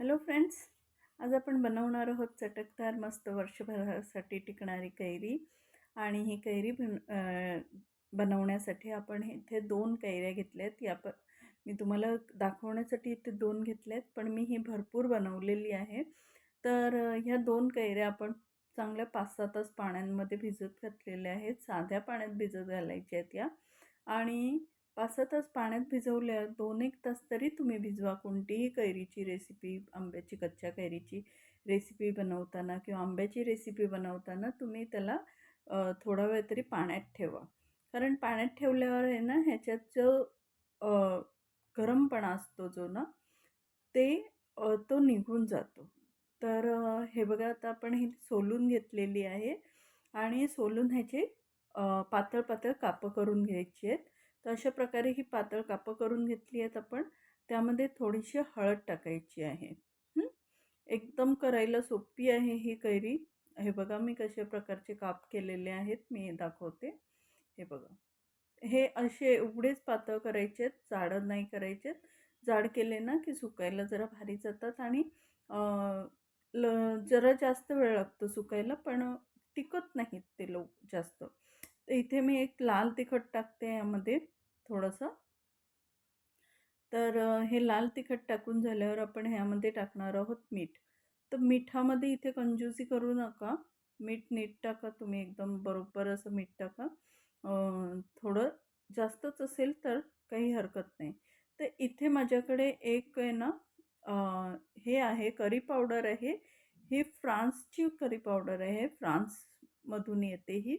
Hello friends आज आपण बनवणार आहोत चटकदार मस्त वर्षभरासाठी टिकणारी कैरी आणि ही कैरी बन बनवण्यासाठी आपण इथे दोन कैऱ्या घेतल्या आहेत या प मी तुम्हाला दाखवण्यासाठी इथे दोन घेतल्या आहेत पण मी ही भरपूर बनवलेली आहे. तर ह्या दोन कैऱ्या आपण चांगल्या पाच सहा तास पाण्यांमध्ये भिजत घातलेल्या आहेत. साध्या पाण्यात भिजत घालायच्या आहेत या. आणि पाच सहा तास पाण्यात भिजवल्या दोन एक तास तरी तुम्ही भिजवा कोणतीही कैरीची रेसिपी आंब्याची कच्च्या कैरीची रेसिपी बनवताना किंवा आंब्याची रेसिपी बनवताना तुम्ही त्याला थोडा वेळ तरी पाण्यात ठेवा. कारण पाण्यात ठेवल्यावर आहे ना ह्याच्यात जो गरमपणा असतो जो ना ते तो निघून जातो. तर हे बघा आता आपण ही सोलून घेतलेली आहे आणि सोलून ह्याचे पातळ पातळ कापं करून घ्यायची आहेत. तर अशा प्रकारे ही पातळ कापं करून घेतली आहेत आपण. त्यामध्ये थोडीशी हळद टाकायची आहे. एकदम करायला सोपी आहे ही कैरी. हे बघा मी कशा प्रकारचे काप केलेले आहेत. मी दाखवते. हे बघा. हे असे एवढेच पातळ करायचे आहेत. जाड नाही करायचे जाड केले ना की सुकायला जरा भारी जातात आणि ल जरा जास्त वेळ लागतो सुकायला पण टिकत नाहीत ते लोक जास्त. तर इथे मी एक लाल तिखट टाकते यामध्ये. थोडंसं. तर हे लाल तिखट टाकून झाल्यावर आपण ह्यामध्ये टाकणार आहोत मीठ. तर मिठामध्ये इथे कंजूसी करू नका. मीठ नीट टाका तुम्ही एकदम बरोबर असं मीठ टाका. थोडं जास्तच असेल तर काही हरकत नाही. तर इथे माझ्याकडे एक आहे ना हे आहे करी पावडर आहे. ही फ्रान्सची करी पावडर आहे. फ्रान्समधून येते ही.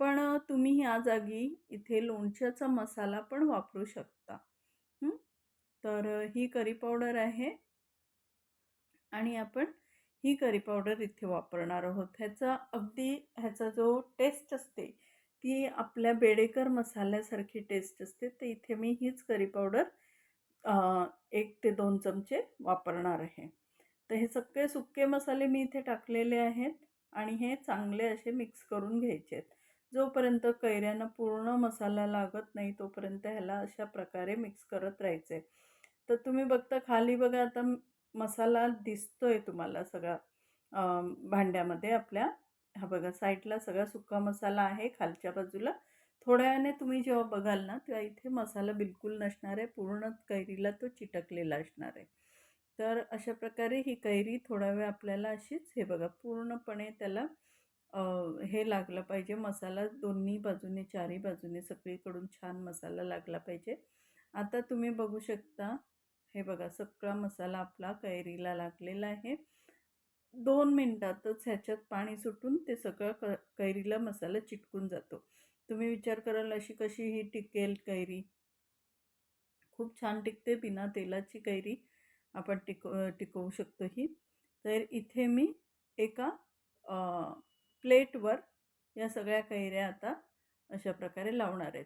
पण तुम्ही ह्या जागी इथे लोणच्याचा मसाला पण वापरू शकता. तर ही करी पावडर आहे. आणि आपण ही करी पावडर इथे वापरणार आहोत. ह्याचा अगदी ह्याचा जो टेस्ट असते ती आपल्या बेडेकर मसाल्यासारखी टेस्ट असते. तर इथे मी हीच करी पावडर एक ते दोन चमचे वापरणार आहे. तर हे सगळे सुके मसाले मी इथे टाकलेले आहेत. आणि हे चांगले असे मिक्स करून घ्यायचे आहेत. जोपर्यंत कैऱ्यांना पूर्ण मसाला लागत नाही तोपर्यंत ह्याला अशा प्रकारे मिक्स करत राहायचे तर तुम्ही बघता खाली बघा आता मसाला दिसतो आहे तुम्हाला सगळा भांड्यामध्ये आपल्या. हा बघा साईडला सगळा सुका मसाला आहे खालच्या बाजूला. थोड्या वेळाने तुम्ही जेव्हा बघाल ना तेव्हा इथे मसाला बिलकुल नसणार आहे पूर्ण कैरीला तो चिटकलेला असणार आहे. तर अशा प्रकारे ही कैरी थोडा वेळ आपल्याला अशीच हे बघा पूर्णपणे त्याला हे लागलं पाहिजे. मसाला दोन्ही बाजूने चारही बाजूने सगळीकडून छान मसाला लागला पाहिजे. आता तुम्ही बघू शकता हे बघा सगळा मसाला आपला कैरीला लागलेला आहे. दोन मिनटातच ह्याच्यात पाणी सुटून ते सगळं क कैरीला मसाला चिटकून जातो. तुम्ही विचार कराल अशी कशी ही टिकेल कैरी? खूप छान टिकते बिना तेलाची कैरी. आपण टिक टिकवू शकतो ही. तर इथे मी एका प्लेटवर या सगळ्या कैऱ्या आता अशा प्रकारे लावणार आहेत.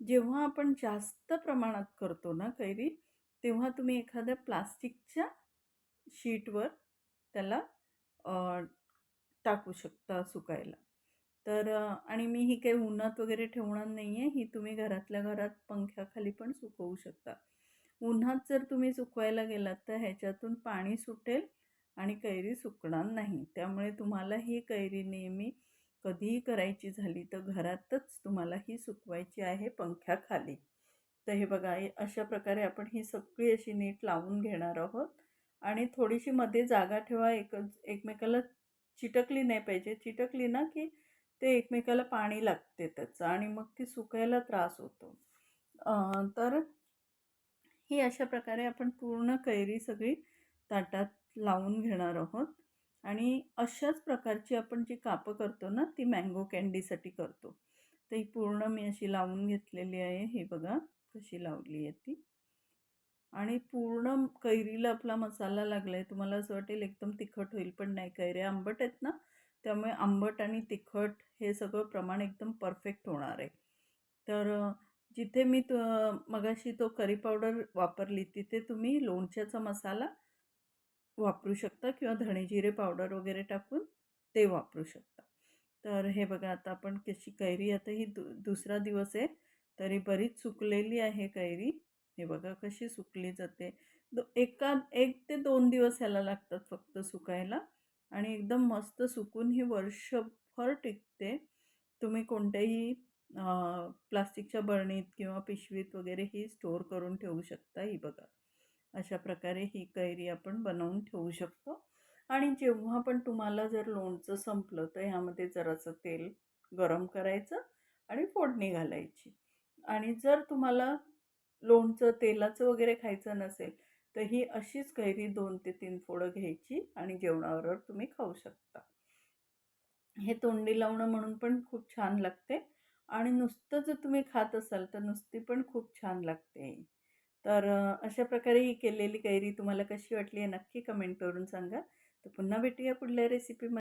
जेव्हा आपण जास्त प्रमाणात करतो ना कैरी तेव्हा तुम्ही एखाद्या प्लास्टिकच्या शीटवर त्याला टाकू शकता सुकायला. तर आणि मी ही काही उन्हात वगैरे ठेवणार नाही आहे ही तुम्ही घरातल्या घरात पंख्याखाली पण सुकवू शकता. उन्हात जर तुम्ही सुकवायला गेलात तर ह्याच्यातून पाणी सुटेल आणि कैरी सुकणार नाही. त्यामुळे तुम्हाला ही कैरी नेहमी कधीही करायची झाली तर घरातच तुम्हाला ही सुकवायची आहे पंख्याखाली तर हे बघा अशा प्रकारे आपण ही सगळी अशी नीट लावून घेणार आहोत. आणि थोडीशी मध्ये जागा ठेवा एक एकमेकाला चिटकली नाही पाहिजे. चिटकली ना की ते एकमेकाला पाणी लागते त्याचं आणि मग ती सुकायला त्रास होतो. तर ही अशा प्रकारे आपण पूर्ण कैरी सगळी ताटात लावून घेणार आहोत. आणि अशाच प्रकारची आपण जी कापं करतो ना ती मँगो कॅन्डीसाठी करतो. तर ही पूर्ण मी अशी लावून घेतलेली आहे. हे बघा कशी लावली आहे ती. आणि पूर्ण कैरीला आपला मसाला लागला आहे तुम्हाला असं वाटेल एकदम तिखट होईल पण नाही. कैऱ्या आंबट आहेत ना त्यामुळे आंबट आणि तिखट हे सगळं प्रमाण एकदम परफेक्ट होणार आहे. तर जिथे मी तु मगाशी तो करी पावडर वापरली तिथे तुम्ही लोणच्याचा मसाला वापरू शकता किंवा धणे जिरे पावडर वगैरे टाकून ते वापरू शकता. तर हे बघा आता आपण कशी कैरी आता ही दु दुसरा दिवस आहे तरी बरीच सुकलेली आहे कैरी. हे बघा कशी सुकली जाते. दो एका एक ते दोन दिवस ह्याला लागतात फक्त सुकायला. आणि एकदम मस्त सुकून ही वर्षभर टिकते. तुम्ही कोणत्याही प्लास्टिकच्या बरणीत किंवा पिशवीत वगैरे ही स्टोअर करून ठेवू शकता ही बघा. अशा प्रकारे ही कैरी आपण बनवून ठेवू शकतो. आणि जेव्हा पण तुम्हाला जर लोणचं संपलं तर ह्यामध्ये जरासं तेल गरम करायचं आणि फोडणी घालायची. आणि जर तुम्हाला लोणचं तेलाचं वगैरे खायचं नसेल तर ही अशीच कैरी दोन ते तीन फोडं घ्यायची आणि जेवणाबरोबर तुम्ही खाऊ शकता. हे तोंडी लावणं म्हणून पण खूप छान लागते. आणि नुसतं जर तुम्ही खात असाल तर नुसती पण खूप छान लागते. तर अशा प्रकारे ही केलेली कैरी तुम्हाला कशी वाटली आहे नक्की कमेंट करून सांगा. तर पुन्हा भेटूया पुढल्या रेसिपीमध्ये